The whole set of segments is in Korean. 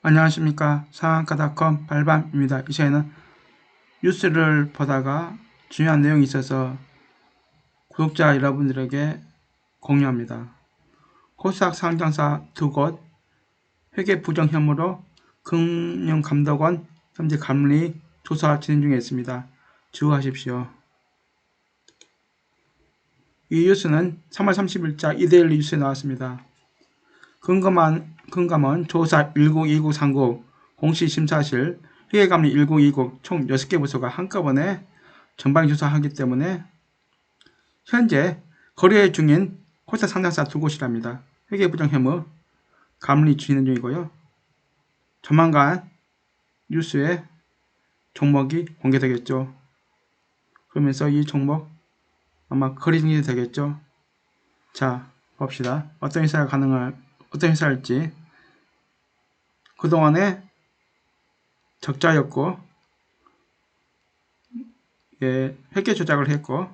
안녕하십니까 상한가닷컴 발밤입니다. 이 시간에는 뉴스를 보다가 중요한 내용이 있어서 구독자 여러분들에게 공유합니다. 코스닥 상장사 두 곳 회계 부정 혐의로 금융감독원 현재 감리 조사 진행 중에 있습니다. 주의하십시오. 이 뉴스는 3월 30일자 이데일리 뉴스에 나왔습니다. 근거만, 근감은 조사 192939 공시심사실 회계감리 1929 총 6개 부서가 한꺼번에 전방 조사하기 때문에 현재 거래 중인 코스닥 상장사 두 곳이랍니다. 회계부정 혐의 감리 진행 중이고요. 조만간 뉴스에 종목이 공개되겠죠. 그러면서 이 종목 아마 거래 중이 되겠죠. 자, 봅시다. 어떤 회사가 가능할, 어떤 회사일지. 그동안에 적자였고, 예, 회계 조작을 했고,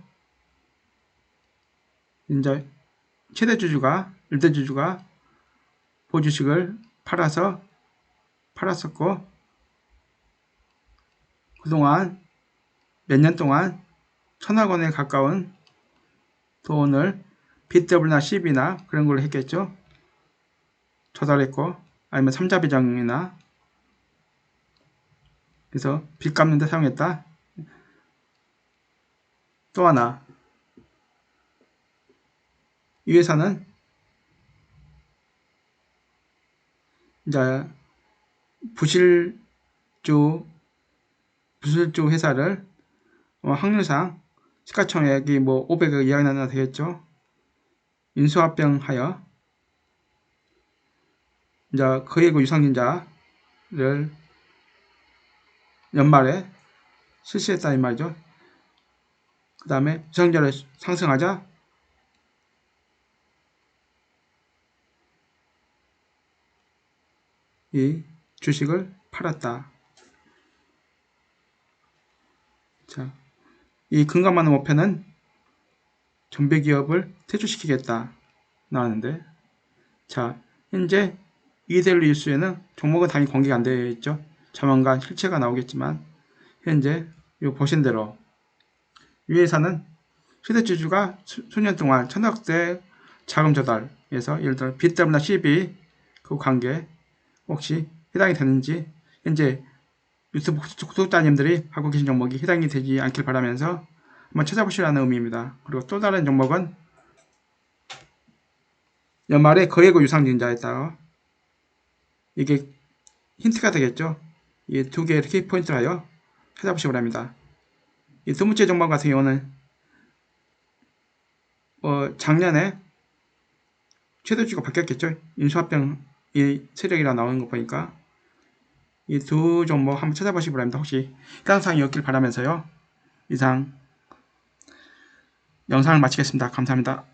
이제 최대 주주가, 일대 주주가 보주식을 팔아서, 팔았었고, 그동안 몇 년 동안 천억 원에 가까운 돈을 BW나 CB나 그런 걸로 했겠죠. 조달했고 아니면 삼자 배정이나? 그래서 빚 갚는 데 사용했다. 또 하나. 이 회사는? 이제 부실주 부실주 회사를 어, 확률상 시가총액이 뭐 500억 이하나 되겠죠. 인수합병하여 이제 거액의 유상증자를 연말에 실시했다 이 말이죠. 그 다음에 유상증자를 상승하자 이 주식을 팔았다. 자, 이 근감하는 목표는 정배 기업을 퇴출시키겠다 나왔는데 자 현재 이데일리 뉴스에는 종목은 당연히 공개가 안 되어 있죠 자만간 실체가 나오겠지만 현재 이 보신 대로 이 회사는 최대주주가 수년 동안 천억대 자금 조달에서 예를 들어 BW나 CB 그 관계 혹시 해당이 되는지 현재 유튜브 구독자님들이 갖고 계신 종목이 해당이 되지 않길 바라면서 한번 찾아보시라는 의미입니다. 그리고 또 다른 종목은 연말에 거래고 유상증자에다가 이게 힌트가 되겠죠. 이 두 개의 키포인트를 하여 찾아보시기 바랍니다. 이 두 번째 종목 같은 경우는 어, 작년에 최대주가 바뀌었겠죠. 인수합병 이 세력이라 나오는 거 보니까 이 두 종목 한번 찾아보시기 바랍니다. 혹시 해당사항이었길 바라면서요. 이상 영상을 마치겠습니다. 감사합니다.